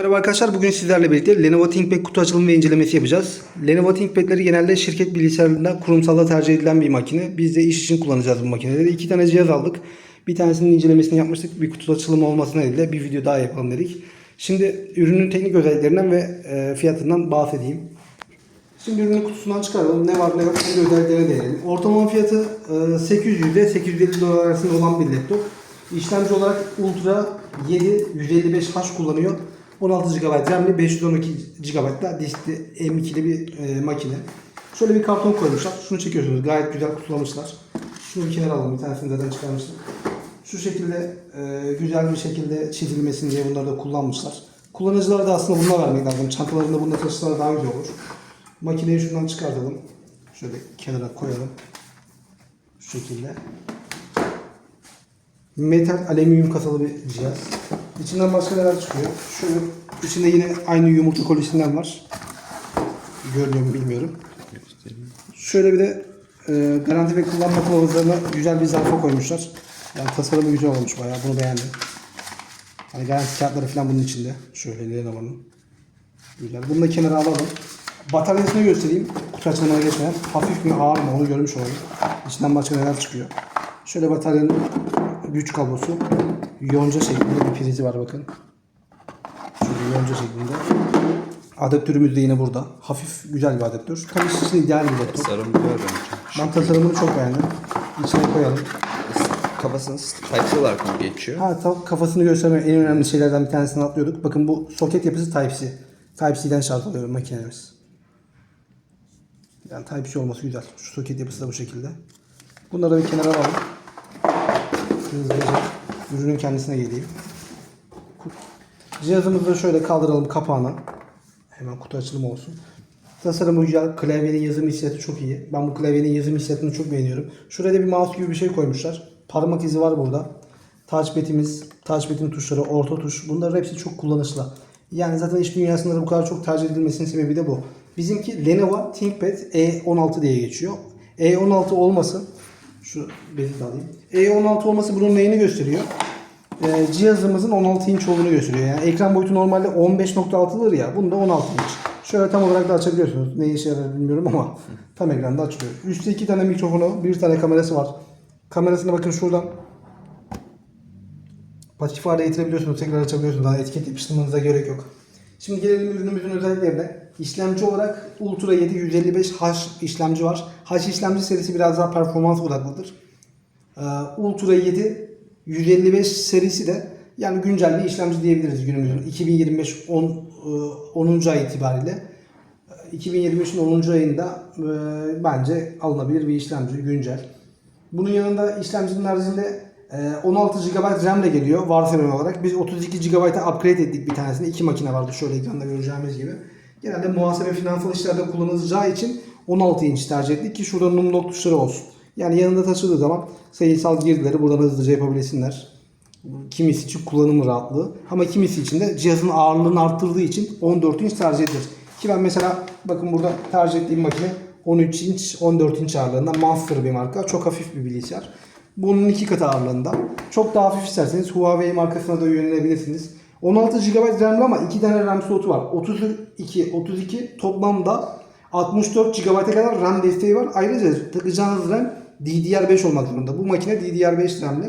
merhaba arkadaşlar. Bugün sizlerle birlikte Lenovo ThinkPad kutu açılımı ve incelemesi yapacağız. Lenovo ThinkPad'leri genelde şirket bilgisayarlarında kurumsalda tercih edilen bir makine. Biz de iş için kullanacağız bu makineleri. İki tane cihaz aldık. Bir tanesinin incelemesini yapmıştık. Bir kutu açılımı olması nedeniyle bir video daha yapalım dedik. Şimdi ürünün teknik özelliklerinden ve e, fiyatından bahsedeyim. Şimdi ürünün kutusundan çıkaralım. Ne var ne yok hangi özelliklerine değinelim. Ortalama fiyatı e, 800 ile 850 dolar arasında olan bir laptop. İşlemci olarak Ultra 7 155H kullanıyor. 16 GB RAM'li 512 GB da diskli M2'li bir e, makine. Şöyle bir karton koymuşlar. Şunu çekiyorsunuz. Gayet güzel kutulamışlar. Şunu bir kenara alalım. Bir tanesini zaten çıkarmıştım. Şu şekilde e, güzel bir şekilde çizilmesin diye bunları da kullanmışlar. Kullanıcılara da aslında bunlar vermek lazım. Çantalarında bununla taşısalar daha güzel olur. Makineyi şuradan çıkartalım. Şöyle kenara koyalım. Şu şekilde. Metal alüminyum kasalı bir cihaz. İçinden başka neler çıkıyor? Şu içinde yine aynı yumurta kolisinden var. Görünüyor mu bilmiyorum. Şöyle bir de e, garanti ve kullanma kılavuzlarına güzel bir zarfa koymuşlar. Yani tasarımı güzel olmuş bayağı. Bunu beğendim. Hani garanti kağıtları falan bunun içinde. Şöyle Lenovo'nun. Güzel. Bunu da kenara alalım. Bataryasını göstereyim. Kutu açılımına geçmeden. Hafif mi ağır mı onu görmüş olalım. İçinden başka neler çıkıyor. Şöyle bataryanın güç kablosu. Yonca şeklinde bir prizi var bakın. Şöyle yonca şeklinde. Adaptörümüz de yine burada. Hafif güzel bir adaptör. Tabii sizin ideal bir laptop. Tasarım güzel bence. Ben tasarımını çok beğendim. İçine koyalım. Kafasını Type-C olarak mı geçiyor? Ha tam kafasını gösterme en önemli şeylerden bir tanesini atlıyorduk. Bakın bu soket yapısı Type-C. Type-C'den şart alıyor makinemiz. Yani Type-C olması güzel. Şu soket yapısı da bu şekilde. Bunları bir kenara alalım. Hızlıca ürünün kendisine geleyim. Cihazımızı şöyle kaldıralım kapağına. Hemen kutu açılımı olsun. Tasarımı güzel. Klavyenin yazım hissiyatı çok iyi. Ben bu klavyenin yazım hissiyatını çok beğeniyorum. Şurada bir mouse gibi bir şey koymuşlar. Parmak izi var burada. Touchpad'imiz, touchpad'in tuşları, orta tuş. Bunların hepsi çok kullanışlı. Yani zaten iş dünyasında da bu kadar çok tercih edilmesinin sebebi de bu. Bizimki Lenovo ThinkPad E16 diye geçiyor. E16 olması şu bezi de alayım. E16 olması bunun neyini gösteriyor? Ee, cihazımızın 16 inç olduğunu gösteriyor. Yani ekran boyutu normalde 15.6'dır ya. Bunda 16 inç. Şöyle tam olarak da açabiliyorsunuz. Ne işe yarar bilmiyorum ama tam ekranda açılıyor. Üstte iki tane mikrofonu, bir tane kamerası var. Kamerasına bakın şuradan Patif hale getirebiliyorsunuz. Tekrar açabiliyorsunuz. Daha etiket yapıştırmanıza gerek yok. Şimdi gelelim ürünümüzün özelliklerine. İşlemci olarak Ultra 7 155H işlemci var. H işlemci serisi biraz daha performans odaklıdır. Ee, Ultra 7 155 serisi de yani güncel bir işlemci diyebiliriz günümüzün. 2025 10, e, 10. ay itibariyle. e, 2023'ün 10. ayında e, bence alınabilir bir işlemci güncel. Bunun yanında işlemcinin haricinde e, 16 GB RAM ile geliyor varsayılan olarak. Biz 32 GB'a upgrade ettik bir tanesini. İki makine vardı şöyle ekranda göreceğimiz gibi. Genelde muhasebe finansal işlerde kullanılacağı için 16 inç tercih ettik ki şurada numlok tuşları olsun. Yani yanında taşıdığı zaman sayısal girdileri buradan hızlıca yapabilsinler. Kimisi için kullanım rahatlığı ama kimisi için de cihazın ağırlığını arttırdığı için 14 inç tercih edilir. Ki ben mesela bakın burada tercih ettiğim makine 13 inç 14 inç ağırlığında Monster bir marka. Çok hafif bir bilgisayar. Bunun iki katı ağırlığında. Çok daha hafif isterseniz Huawei markasına da yönelebilirsiniz. 16 GB RAM'li ama 2 tane RAM slotu var. 32, 32 toplamda 64 GB'a kadar RAM desteği var. Ayrıca takacağınız RAM DDR5 olmak zorunda. Bu makine DDR5 RAM'li.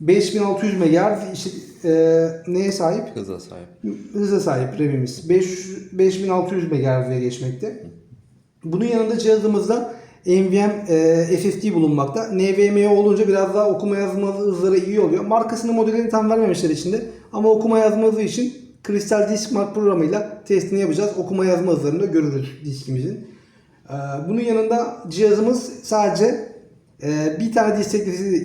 5600 MHz işte, e, neye sahip? Hıza sahip. hıza sahip RAM'imiz. 500 5600 MHz'e geçmekte. Bunun yanında cihazımızda NVMe e, SSD bulunmakta. NVMe olunca biraz daha okuma yazma hızları iyi oluyor. Markasını modelini tam vermemişler içinde. Ama okuma yazma hızı için Crystal Disk Mark programıyla testini yapacağız. Okuma yazma hızlarını da görürüz diskimizin. Ee, bunun yanında cihazımız sadece e, bir tane disk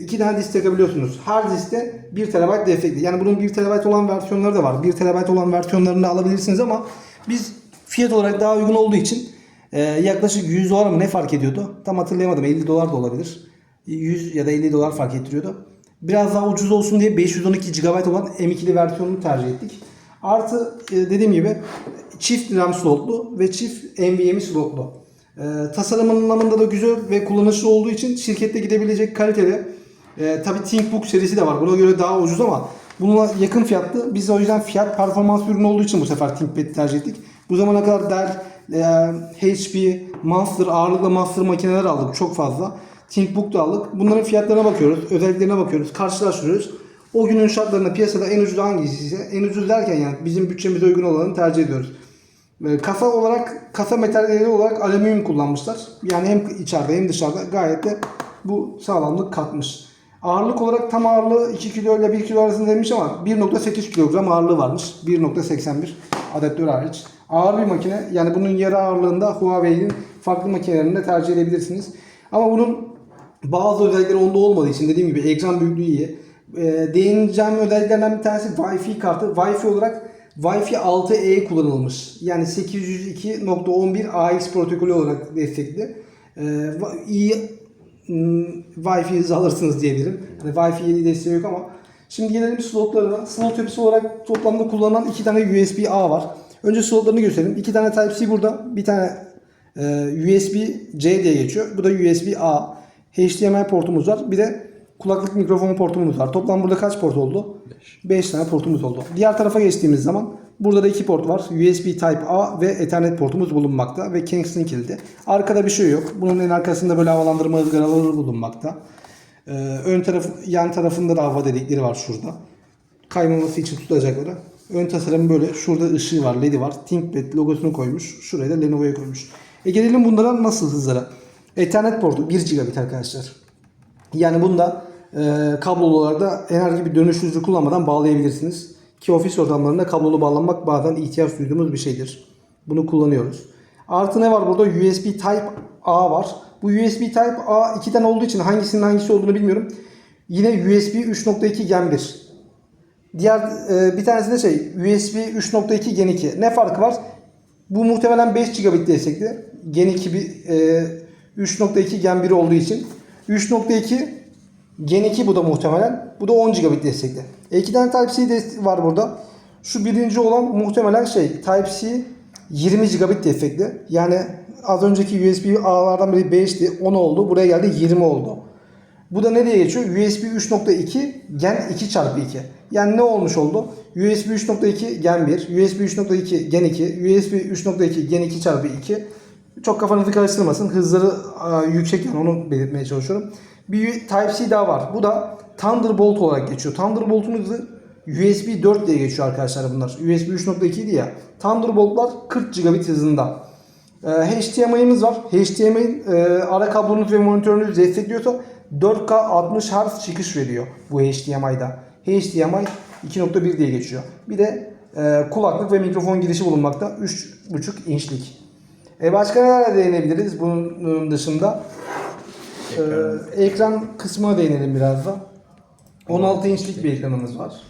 iki tane disk takabiliyorsunuz. Her diskte 1 TB destekli. Yani bunun 1 TB olan versiyonları da var. 1 TB olan versiyonlarını da alabilirsiniz ama biz fiyat olarak daha uygun olduğu için e, yaklaşık 100 dolar mı ne fark ediyordu? Tam hatırlayamadım. 50 dolar da olabilir. 100 ya da 50 dolar fark ettiriyordu. Biraz daha ucuz olsun diye 512 GB olan M2'li versiyonunu tercih ettik. Artı e, dediğim gibi çift RAM slotlu ve çift NVMe slotlu. E, tasarım anlamında da güzel ve kullanışlı olduğu için şirkette gidebilecek kalitede. E, Tabi ThinkBook serisi de var. Buna göre daha ucuz ama Bununla yakın fiyatlı. Biz o yüzden fiyat performans ürünü olduğu için bu sefer ThinkPad'i tercih ettik. Bu zamana kadar Dell, e, HP, Monster, ağırlıklı Monster makineler aldık çok fazla. ThinkBook da aldık. Bunların fiyatlarına bakıyoruz, özelliklerine bakıyoruz, karşılaştırıyoruz. O günün şartlarında piyasada en ucuz hangisi ise, en ucuz derken yani bizim bütçemize uygun olanı tercih ediyoruz. E, Kasa olarak, kasa materyali olarak alüminyum kullanmışlar. Yani hem içeride hem dışarıda gayet de bu sağlamlık katmış. Ağırlık olarak tam ağırlığı 2 kilo ile 1 kilo arasında demiş ama 1.8 kilogram ağırlığı varmış. 1.81 adaptör hariç. Ağır bir makine. Yani bunun yarı ağırlığında Huawei'nin farklı makinelerinde tercih edebilirsiniz. Ama bunun bazı özellikleri onda olmadığı için dediğim gibi ekran büyüklüğü iyi. Ee, değineceğim özelliklerden bir tanesi Wi-Fi kartı. Wi-Fi olarak Wi-Fi 6E kullanılmış. Yani 802.11 AX protokolü olarak destekli. Ee, hmm, Wi-Fi alırsınız diyebilirim. Hani Wi-Fi 7 desteği yok ama. Şimdi gelelim slotlarına. Slot yapısı olarak toplamda kullanılan iki tane USB-A var. Önce slotlarını gösterelim. İki tane Type-C burada. Bir tane e, USB-C diye geçiyor. Bu da USB-A. HDMI portumuz var. Bir de kulaklık mikrofon portumuz var. Toplam burada kaç port oldu? 5 tane portumuz oldu. Diğer tarafa geçtiğimiz zaman burada da iki port var. USB Type-A ve Ethernet portumuz bulunmakta ve Kingston kilidi. Arkada bir şey yok. Bunun en arkasında böyle havalandırma ızgaraları bulunmakta. Ee, ön taraf, yan tarafında da hava delikleri var şurada. Kaymaması için tutacakları. Ön tasarım böyle. Şurada ışığı var, ledi var. ThinkPad logosunu koymuş. Şuraya da Lenovo'ya koymuş. E gelelim bunlara nasıl hızlara. Ethernet portu 1 gigabit arkadaşlar. Yani bunda e, kablolu olarak da herhangi bir dönüştürücü kullanmadan bağlayabilirsiniz. Ki ofis ortamlarında kablolu bağlanmak bazen ihtiyaç duyduğumuz bir şeydir. Bunu kullanıyoruz. Artı ne var burada? USB Type A var. Bu USB Type A iki tane olduğu için hangisinin hangisi olduğunu bilmiyorum. Yine USB 3.2 Gen 1. Diğer e, bir tanesi de şey USB 3.2 Gen 2. Ne farkı var? Bu muhtemelen 5 gigabit destekli. Gen 2 bir e, 3.2 Gen 1 olduğu için. 3.2 Gen 2 bu da muhtemelen. Bu da 10 gigabit destekli. E, iki tane Type-C var burada. Şu birinci olan muhtemelen şey Type-C 20 gigabit destekli. Yani az önceki USB A'lardan biri 5'ti 10 oldu. Buraya geldi 20 oldu. Bu da nereye geçiyor? USB 3.2 Gen 2 çarpı 2. Yani ne olmuş oldu? USB 3.2 Gen 1, USB 3.2 Gen 2, USB 3.2 Gen 2 çarpı 2. Çok kafanızı karıştırmasın. Hızları a, yüksek yani onu belirtmeye çalışıyorum. Bir Type-C daha var. Bu da Thunderbolt olarak geçiyor. Thunderbolt'un hızı USB 4 diye geçiyor arkadaşlar bunlar. USB 3.2 idi ya. Thunderbolt'lar 40 gigabit hızında. Ee, HDMI'miz var. HDMI'nin e, ara kablonuz ve monitörünüz destekliyorsa 4K 60 Hz çıkış veriyor bu HDMI'da. HDMI 2.1 diye geçiyor. Bir de e, kulaklık ve mikrofon girişi bulunmakta. 3.5 inçlik. E başka nereye değinebiliriz bunun dışında? Ee, ekran kısmına değinelim biraz da. 16 inçlik bir ekranımız var.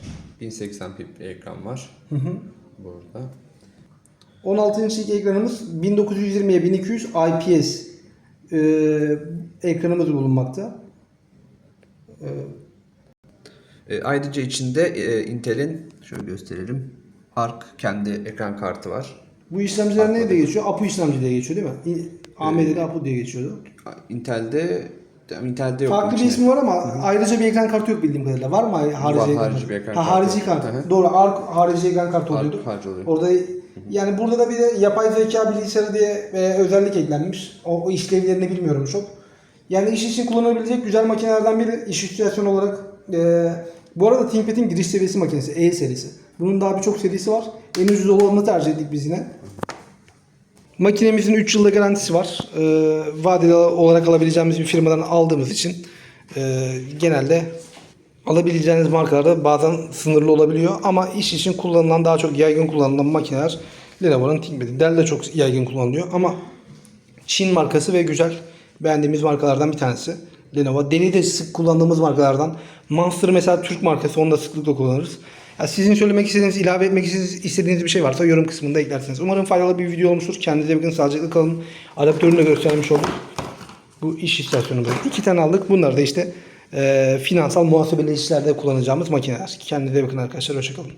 1080p bir ekran var. Burada. 16 inçlik ekranımız 1920'ye 1200 IPS e, ekranımız bulunmakta. E, ayrıca içinde e, Intel'in şöyle gösterelim. Arc kendi ekran kartı var. Bu işlemciler ne diye geçiyor? APU işlemci diye geçiyor değil mi? AMD'de APU diye geçiyordu. Intel'de Intel'de yok. Farklı bir ismi var ama ayrıca bir ekran kartı yok bildiğim kadarıyla. Var mı harici ekran harici bir ekran ha, kartı. harici ekran Hı kartı. hı. Doğru. ARC harici ekran kartı oluyordu. harici oluyor. Orada yani burada da bir de yapay zeka bilgisayarı diye e, özellik eklenmiş. O, o işlevlerini bilmiyorum çok. Yani iş için kullanabilecek güzel makinelerden biri iş istasyonu olarak. E, bu arada ThinkPad'in giriş seviyesi makinesi E serisi. Bunun daha birçok serisi var. En ucuz olanını tercih ettik biz yine. Makinemizin 3 yılda garantisi var. Ee, vadeli olarak alabileceğimiz bir firmadan aldığımız için e, genelde alabileceğiniz markalarda bazen sınırlı olabiliyor. Ama iş için kullanılan daha çok yaygın kullanılan makineler Lenovo'nun ThinkPad'i. Dell de çok yaygın kullanılıyor ama Çin markası ve güzel beğendiğimiz markalardan bir tanesi. Lenovo. Deli de sık kullandığımız markalardan. Monster mesela Türk markası onu da sıklıkla kullanırız. Sizin söylemek istediğiniz, ilave etmek istediğiniz bir şey varsa yorum kısmında eklersiniz. Umarım faydalı bir video olmuştur. Kendinize bakın, sağlıcakla kalın. Adaptörünü de göstermiş olduk. Bu iş istasyonu böyle. İki tane aldık. Bunlar da işte e, finansal muhasebeli işlerde kullanacağımız makineler. Kendinize bakın arkadaşlar. Hoşçakalın.